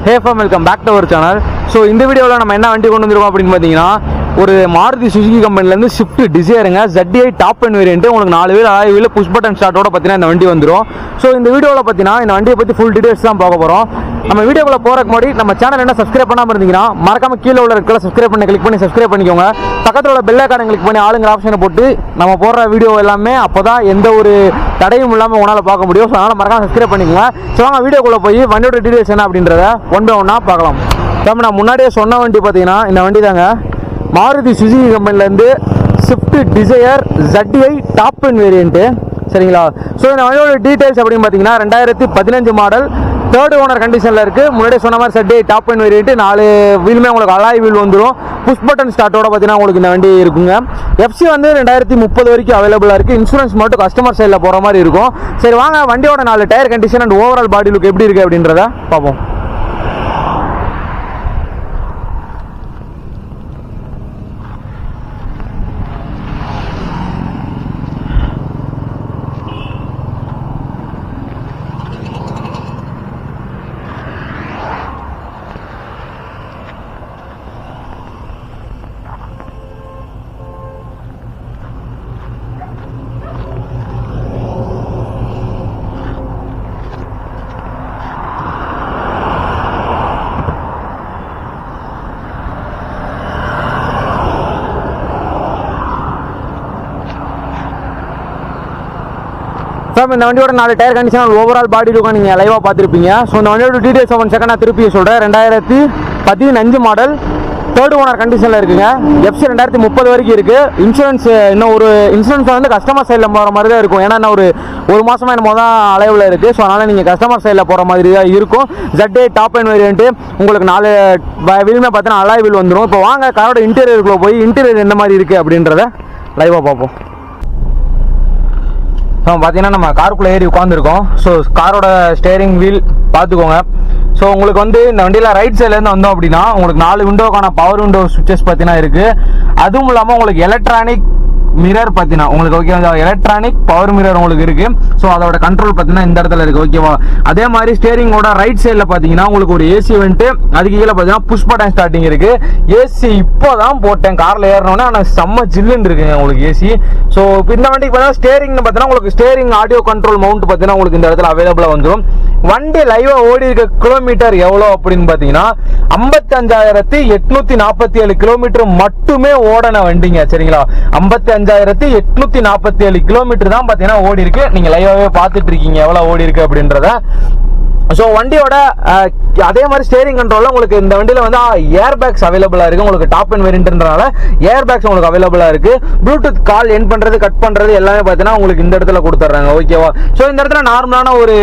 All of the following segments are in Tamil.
Hey farm welcome back to our channel so இந்த வீடியோவில் நம்ம என்ன வண்டி கொண்டு வந்திருக்கோம் அப்படின்னு பார்த்தீங்கன்னா ஒரு மாருதி சுசுகி கம்பெனிலேருந்து ஸ்விஃப்ட் டிசைருங்க ஜட்டிஐ டாப் அண்ட் வேரியன்ட் உங்களுக்கு நாலு வீல் ஆறு வீல் புஷ் பட்டன் ஸ்டார்ட்டோட பார்த்தீங்கன்னா இந்த வண்டி வந்துடும் ஸோ இந்த வீடியோவில் பார்த்தீங்கன்னா இந்த வண்டியை பற்றி ஃபுல் டீடைல்ஸ் தான் பார்க்க போகிறோம் நம்ம வீடியோக்குள்ள போகிறக்கு முன்னாடி நம்ம சேனல் என்ன சப்ஸ்கிரைப் பண்ணாமல் இருந்தீங்கன்னா மறக்காம கீழே உள்ள இருக்கிற சப்ஸ்கிரைப் பண்ணி கிளிக் பண்ணி சப்ஸ்கிரைப் பண்ணிக்கோங்க. பக்கத்தில் உள்ள பெல் ஐக்கானை கிளிக் பண்ணி ஆளுங்கிற ஆப்ஷனை போட்டு நம்ம போடுற வீடியோ எல்லாமே அப்போ தான் எந்த ஒரு தடையும் இல்லாமல் உங்களால் பார்க்க முடியும். ஸோ அதனால் மறக்காம சப்ஸ்கிரைப் பண்ணிக்கோங்க. ஸோ வாங்க வீடியோக்குள்ளே போய் வண்டியோட டீடைல்ஸ் என்ன அப்படின்றத ஒன் பை ஒன்னாக பார்க்கலாம். நம்ம நான் முன்னாடியே சொன்ன வண்டி பார்த்தீங்கன்னா இந்த வண்டி தாங்க மாருதி சுசுகி கம்பெனிலேருந்து Swift Dzire ZDI top end variant சரிங்களா? ஸோ இந்த வண்டியோட டீட்டெயில்ஸ் அப்படின்னு பார்த்தீங்கன்னா ரெண்டாயிரத்தி பதினஞ்சு மாடல் தேர்ட் ஓனர் கண்டிஷனில் இருக்குது முன்னாடியே சொன்ன மாதிரி ZDI டாப் அண்ட் வேரியண்ட் நாலு வீலுமே உங்களுக்கு அலாய் வீல் வந்துடும் புஷ் பட்டன் ஸ்டார்ட்டோட பார்த்தீங்கன்னா உங்களுக்கு இந்த வண்டி இருக்குங்க. எஃப்சி வந்து ரெண்டாயிரத்தி முப்பது வரைக்கும் அவைலபிளாக இருக்குது இன்சூரன்ஸ் மட்டும் கஸ்டமர் சைடில் போகிற மாதிரி இருக்கும். சரி வாங்க. வண்டியோட நாலு tyre condition and overall body look எப்படி இருக்குது அப்படின்றத பார்ப்போம். ஸோ இந்த வண்டியோட நாலு டயர் கண்டிஷன் ஓவரால் பாடி இருக்கும் நீங்கள் லைவாக பார்த்துருப்பீங்க. ஸோ இந்த வண்டியோட டீடைல்ஸ் ஒன் செகண்ட் நான் திருப்பி சொல்கிறேன் ரெண்டாயிரத்தி பதினஞ்சு மாடல் தேர்ட் ஓனர் கண்டிஷனில் இருக்குங்க. எஃப்சி ரெண்டாயிரத்தி முப்பது வரைக்கும் இருக்குது இன்சூரன்ஸ் இன்னும் ஒரு இன்சூரன்ஸ் வந்து கஸ்டமர் சைடில் போகிற மாதிரி தான் இருக்கும். ஏன்னா இன்னும் ஒரு ஒரு மாதமாக என்னமோ தான் அலைவில் இருக்குது ஸோ அதனால் நீங்கள் கஸ்டமர் சைடில் போகிற மாதிரி தான் இருக்கும் ஜட்டே டாப் அண்ட் வேரியன்ட்டு உங்களுக்கு நாலு வீலுமே பார்த்தீங்கன்னா அலாய் வீல் வந்துடும் இப்போ வாங்க காரோட இன்டீரியருக்குள்ளே போய் இன்டீரியர் எந்த மாதிரி இருக்குது அப்படின்றத லைவாக பார்ப்போம். ஸோ பார்த்தீங்கன்னா நம்ம காருக்குள்ளே ஏறி உட்காந்துருக்கோம் ஸோ காரோட ஸ்டேரிங் வீல் பார்த்துக்கோங்க. ஸோ உங்களுக்கு வந்து இந்த வண்டியில் ரைட் சைட்லேருந்து வந்தோம் அப்படின்னா உங்களுக்கு நாலு விண்டோக்கான பவர் விண்டோ சுவிச்சஸ் பார்த்தீங்கன்னா இருக்குது அதுவும் இல்லாமல் உங்களுக்கு எலக்ட்ரானிக் மிரர் பார்த்தீங்கன்னா உங்களுக்கு ஓகே எலக்ட்ரானிக் பவர் மிரர் உங்களுக்கு இருக்குது ஸோ அதோட கண்ட்ரோல் பார்த்தீங்கன்னா இந்த இடத்துல இருக்கு ஓகேவா அதே மாதிரி ஸ்டேரிங்கோட ரைட் சைடில் பார்த்தீங்கன்னா உங்களுக்கு ஒரு ஏசி வந்துட்டு அதுக்கு கீழே பார்த்தீங்கன்னா புஷ் பட்டன் ஸ்டார்டிங் இருக்கு. ஏசி இப்போ தான் போட்டேன். காரில் ஏறினோன்னே ஆனால் செம்ம ஜில்லுன்னு இருக்குங்க உங்களுக்கு ஏசி ஸோ இந்த வண்டிக்கு பார்த்தீங்கன்னா ஸ்டேரிங்னு பார்த்தீங்கன்னா உங்களுக்கு ஸ்டேரிங் ஆடியோ கண்ட்ரோல் மவுண்ட் பார்த்தீங்கன்னா உங்களுக்கு இந்த இடத்துல அவைலபிளாக வந்துடும் வண்டி லைவாக ஓடி இருக்க கிலோமீட்டர் எவ்வளோ அப்படின்னு பார்த்தீங்கன்னா ஐம்பத்தஞ்சாயிரத்தி எட்நூத்தி நாற்பத்தி ஏழு கிலோமீட்டர் மட்டுமே ஓடன வண்டிங்க சரிங்களா? ஐம்பத்தி அஞ்சாயிரத்தி எட்நூத்தி நாற்பத்தி ஏழு கிலோமீட்டர் தான் பார்த்தீங்கன்னா ஓடி இருக்கு. லைவ் வீடியோவே பார்த்துட்டு இருக்கீங்க. எவ்வளோ ஓடி இருக்கு அப்படின்றத ஸோ வண்டியோட அதே மாதிரி ஸ்டேரிங் கண்ட்ரோலில் உங்களுக்கு இந்த வண்டியில் வந்து ஏர் பேக்ஸ் அவைலபிளாக இருக்குது உங்களுக்கு டாப் அண்ட் வேரியன்ட்ன்றனால ஏர் பேக்ஸ் உங்களுக்கு அவைலபிளாக இருக்குது ப்ளூடூத் கால் என் பண்ணுறது கட் பண்ணுறது எல்லாமே பார்த்தீங்கன்னா உங்களுக்கு இந்த இடத்துல கொடுத்துட்றாங்க. ஓகேவா ஸோ இந்த இடத்துல நார்மலான ஒரு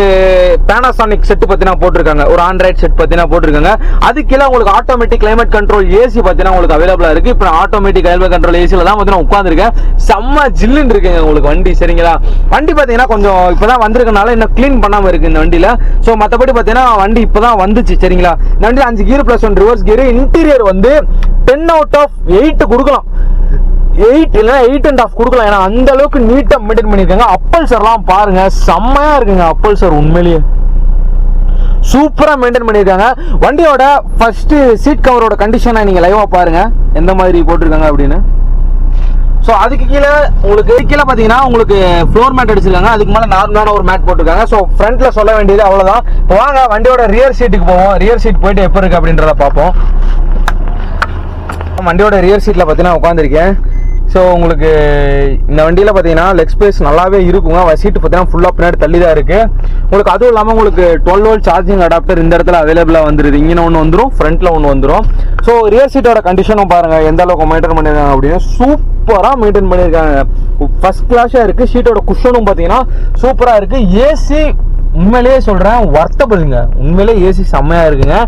பேனாசானிக் செட் பார்த்தீங்கன்னா போட்டிருக்காங்க. ஒரு ஆண்ட்ராய்ட் செட் பார்த்தீங்கன்னா போட்டிருக்காங்க. அது கீழே உங்களுக்கு ஆட்டோமேட்டிக் கிளைமேட் கண்ட்ரோல் ஏசி பார்த்தீங்கன்னா உங்களுக்கு அவைலபிளாக இருக்குது இப்போ ஆட்டோமேட்டிக் கிளைமேட் கண்ட்ரோல் ஏசியில் தான் பார்த்தீங்கன்னா உட்காந்துருக்கேன் செம்ம ஜில்லுன்னு இருக்குங்க உங்களுக்கு வண்டி. சரிங்களா? வண்டி பார்த்தீங்கன்னா கொஞ்சம் இப்போ தான் வந்திருக்கனால இன்னும் க்ளீன் பண்ணாமல் இருக்குது இந்த வண்டியில். ஸோ மற்ற மற்றபடி பார்த்தீங்கன்னா வண்டி இப்போதான் வந்துச்சு சரிங்களா? இந்த வண்டி அஞ்சு gear plus one reverse gear interior வந்து டென் அவுட் ஆஃப் எயிட் கொடுக்கலாம். எயிட் இல்லைன்னா எயிட் அண்ட் ஆஃப் கொடுக்கலாம். ஏன்னா அந்த அளவுக்கு நீட்டாக மெயின்டைன் பண்ணியிருக்காங்க. அப்பல் சார்லாம் பாருங்க செம்மையா இருக்குங்க அப்பல் சார் உண்மையிலேயே. சூப்பராக மெயின்டைன் பண்ணியிருக்காங்க. வண்டியோட ஃபர்ஸ்ட் சீட் கவரோட கண்டிஷனை நீங்கள் லைவாக பாருங்க. எந்த மாதிரி போட்டிருக்காங்க அப்படின்னு. ஸோ அதுக்கு கீழே உங்களுக்கு கீழே பார்த்தீங்கன்னா உங்களுக்கு ஃப்ளோர் மேட் அடிச்சிருக்காங்க. அதுக்கு மேலே நார்மலான ஒரு மேட் போட்டிருக்காங்க. ஸோ ஃப்ரண்ட்ல சொல்ல வேண்டியது அவ்வளோதான் இப்போ வாங்க வண்டியோட ரியர் சீட்டுக்கு போவோம். ரியர் சீட் போயிட்டு எப்போ இருக்கு அப்படின்றத பார்ப்போம். வண்டியோட ரியர் சீட்டில் பார்த்தீங்கன்னா உட்காந்துருக்கேன் ஸோ உங்களுக்கு இந்த வண்டியில் பார்த்தீங்கன்னா லெக் ஸ்பேஸ் நல்லாவே இருக்குங்க. சீட்டு பார்த்தீங்கன்னா ஃபுல்லாக பின்னாடி தள்ளி தான் இருக்குது உங்களுக்கு அதுவும் இல்லாமல் உங்களுக்கு டுவெல் வோல்ட் சார்ஜிங் அடாப்டர் இந்த இடத்துல அவைலபிளாக வந்துருது. இங்கே ஒன்று வந்துடும் ஃப்ரண்ட்டில் ஒன்று வந்துடும் ஸோ ரியர் சீட்டோட கண்டிஷனும் பாருங்கள் எந்த அளவுக்கு மெயின்டைன் பண்ணியிருக்காங்க அப்படின்னா சூப்பராக மெயின்டைன் பண்ணியிருக்காங்க ஃபர்ஸ்ட் கிளாஸாக இருக்குது சீட்டோட குஷனும் பார்த்தீங்கன்னா சூப்பராக இருக்குது ஏசி உண்மையிலேயே சொல்கிறேன் ஒர்த்தபிள்ங்க உண்மையிலேயே ஏசி செம்மையாக இருக்குங்க.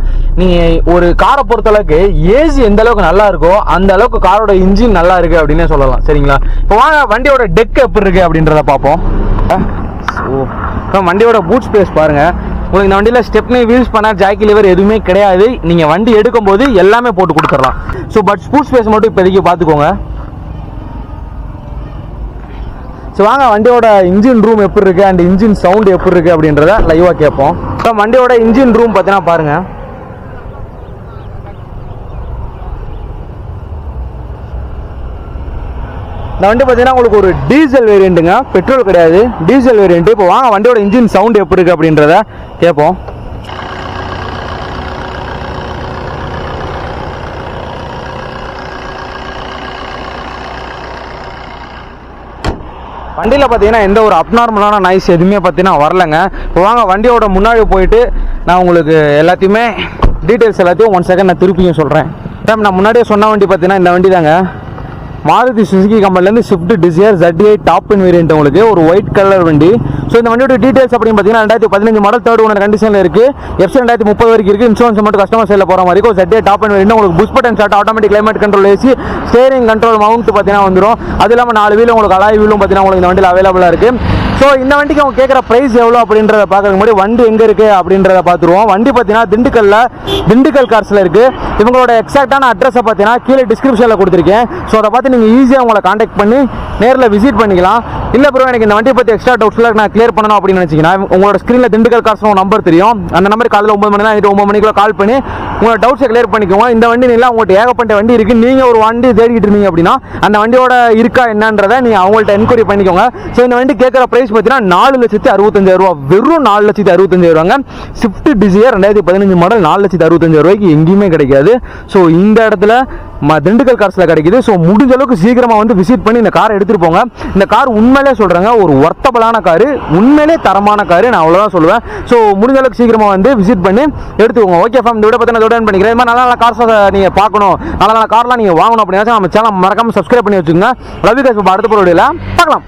நீங்கள் ஒரு காரை பொறுத்தளவுக்கு ஏசி எந்த அளவுக்கு நல்லா இருக்கோ அந்த அளவுக்கு காரோட இன்ஜின் நல்லா இருக்குது அப்படின்னே சொல்லலாம். சரிங்களா? இப்போ வாங்க வண்டியோட டெக் எப்படி இருக்குது அப்படின்றத பார்ப்போம். ஓ இப்போ வண்டியோட பூட் ஸ்பேஸ் பாருங்கள் உங்களுக்கு இந்த வண்டியில் ஸ்டெப்னி வீல்ஸ் பண்ண ஜாக்கி லிவர் எதுவுமே கிடையாது. நீங்கள் வண்டி எடுக்கும்போது எல்லாமே போட்டு கொடுத்துடலாம். ஸோ பட் ஸ்பூட் ஸ்பேஸ் மட்டும் இப்போதைக்கு பார்த்துக்கோங்க. ஸோ வாங்க வண்டியோட இன்ஜின் ரூம் எப்படி இருக்குது அண்ட் இன்ஜின் சவுண்ட் எப்படி இருக்குது அப்படின்றத லைவாக கேட்போம். ஸோ வண்டியோட இன்ஜின் ரூம் பார்த்தீங்கன்னா பாருங்கள் இந்த வண்டி பார்த்தீங்கன்னா உங்களுக்கு ஒரு டீசல் வேரியண்ட்டுங்க பெட்ரோல் கிடையாது. டீசல் வேரியண்ட்டு இப்போ வாங்க வண்டியோட இன்ஜின் சவுண்ட் எப்படி இருக்குது அப்படின்றத கேட்போம். வண்டியில் பார்த்தீங்கன்னா எந்த ஒரு அப்நார்மலான நாய்ஸ் எதுவுமே பார்த்தீங்கன்னா வரலங்க. இப்போ வாங்க வண்டியோட முன்னாடி போயிட்டு நான் உங்களுக்கு எல்லாத்தையுமே டீட்டெயில்ஸ் எல்லாத்தையும் ஒன் செகண்ட் நான் திருப்பியும் சொல்கிறேன் மேம் நான் முன்னாடியே சொன்ன வண்டி பார்த்தீங்கன்னா இந்த வண்டி தாங்க மாருதி சுசுகி கம்பெனிலேருந்து Swift Dzire ZDI top end variant உங்களுக்கு ஒரு ஒயிட் கலர் வண்டி. ஸோ இந்த வண்டியோட டீட்டெயில்ஸ் அப்படின்னு பார்த்தீங்கன்னா ரெண்டாயிரத்தி பதினஞ்சு மாடல் தேர்ட் ஓனர் கண்டிஷனில் இருக்கு. எஃப்சி ரெண்டாயிரத்தி முப்பது வரைக்கும் இருக்குது இன்சூரன்ஸ் மட்டும் கஸ்டமர் சைடில் போகிற மாதிரி இருக்கும். ZDI டாப் இன் வேரியன்ட் உங்களுக்கு push button start automatic climate control AC steering control mount பார்த்தீங்கன்னா வந்துடும் அது இல்லாமல் நாலு வீலும் உங்களுக்கு அலாய் வீலும் பார்த்தீங்கன்னா உங்களுக்கு இந்த வண்டியில் அவைலபிளாக இருக்குது ஸோ இந்த வண்டிக்கு அவங்க கேட்குற ப்ரைஸ் எவ்வளோ அப்படின்றத பார்க்குறதுக்கு முன்னாடி வண்டி எங்கே இருக்குது அப்படின்றத பார்த்துருவோம். வண்டி பார்த்தீங்கன்னா திண்டுக்கல்ல திண்டுக்கல் கார்ஸில் இருக்குது இவங்களோட எக்ஸாக்டான அட்ரஸை பார்த்தீங்கன்னா கீழே டிஸ்கிரிப்ஷனில் கொடுத்துருக்கேன். ஸோ அதை பார்த்து நீங்கள் ஈஸியாக உங்களை காண்டாக்ட் பண்ணி நேரில் விசிட் பண்ணிக்கலாம். இல்லை ப்ரோ எனக்கு இந்த வண்டியை பற்றி எக்ஸ்ட்ரா டவுட்ஸ்லாம் நான் கிளியர் பண்ணணும் அப்படின்னு நினச்சிங்கன்னா உங்களோட ஸ்க்ரீனில் திண்டுக்கல் கார்ஸ் நம்பர் தெரியும். அந்த நம்பர் காலையில் ஒம்பது மணி நைட்டு ஒம்பது மணிக்குள்ள கால் பண்ணி உங்களோட டவுட்ஸை கிளியர் பண்ணிக்கோங்க. இந்த வண்டி இல்லை உங்கள்கிட்ட ஏகப்பட்ட வண்டி இருக்குது நீங்கள் ஒரு வண்டி தேடிக்கிட்டு இருந்தீங்க அப்படின்னா அந்த வண்டியோட இருக்கா என்னன்றதை நீங்கள் அவங்கள்ட்ட என்கொயரி பண்ணிக்கோங்க. ஸோ இந்த வண்டி கேட்குற ப்ரைஸ் பார்த்தீங்கன்னா நாலு லட்சத்தி அறுபத்தஞ்சாயிரம் ரூபா வெறும் நாலு லட்சத்தி அறுபத்தஞ்சாயிரம் ரூபாங்க. ஸ்விஃப்ட் டிசையர் ரெண்டாயிரத்தி பதினஞ்சு மாடல் நாலு லட்சத்தி அறுபத்தஞ்சாயிரம் ரூபாய்க்கு எங்கேயுமே கிடைக்காது. ஸோ இந்த இடத்துல ம திண்டுக்கல் கார்ஸில் கிடைக்குது. ஸோ முடிஞ்ச அளவுக்கு சீக்கிரமாக வந்து விசிட் பண்ணி இந்த காரை எடுத்துகிட்டு போங்க. இந்த கார் உண்மையிலே சொல்கிறேங்க ஒரு ஒர்த்தபலான காரு உண்மையிலே தரமான காரு நான் அவ்வளோதான் சொல்லுவேன். ஸோ முடிஞ்ச அளவுக்கு சீக்கிரமாக வந்து விசிட் பண்ணி எடுத்துக்கோங்க. ஓகே ஃபேம் இந்த விட பற்றி நான் இதோட பண்ணிக்கிறேன் இது மாதிரி நல்ல நல்ல கார்ஸை நீங்கள் பார்க்கணும். நல்ல நல்ல கார்லாம் நீங்கள் வாங்கணும் அப்படின்னா நம்ம சேனல் மறக்காமல் சப்ஸ்கிரைப் பண்ணி வச்சுக்கோங்க. ரவி காஸ் அடுத்த பொருளில் பார்க்கலாம்.